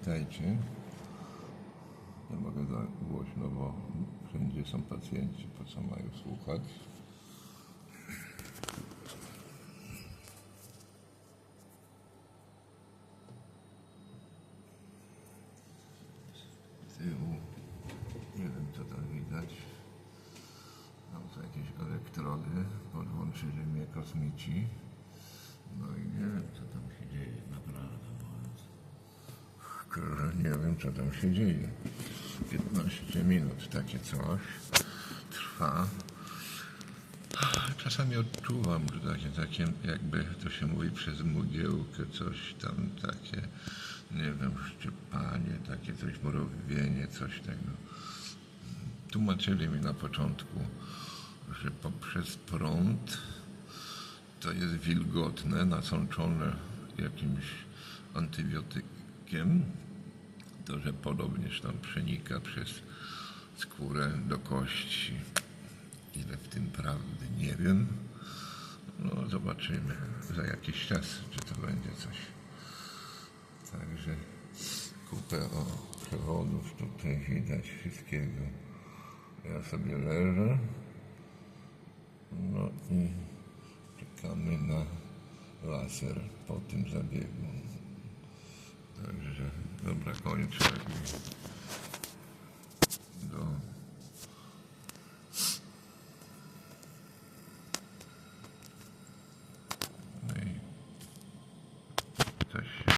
Witajcie. Nie mogę za głośno, bo wszędzie są pacjenci, po co mają słuchać. Z tyłu, nie wiem co tam widać. Tam są jakieś elektrody, podłączyli mnie kosmici. No i nie wiem co tam się dzieje, naprawdę mówiąc. Kurwa, nie wiem co tam się dzieje. 15 minut takie coś trwa. Czasami odczuwam, że takie, takie jakby to się mówi przez mgiełkę, coś tam takie, nie wiem, szczypanie, takie coś, mrowienie, coś tego. Tłumaczyli mi na początku, że poprzez prąd to jest wilgotne, nasączone jakimś antybiotykiem, to że podobnież tam przenika przez skórę do kości. Ile w tym prawdy, nie wiem. No zobaczymy za jakiś czas, czy to będzie coś. Także kupę o przewodów tutaj widać wszystkiego. Ja sobie leżę. No i czekamy na laser po tym zabiegu. Dobra, koniec. Do...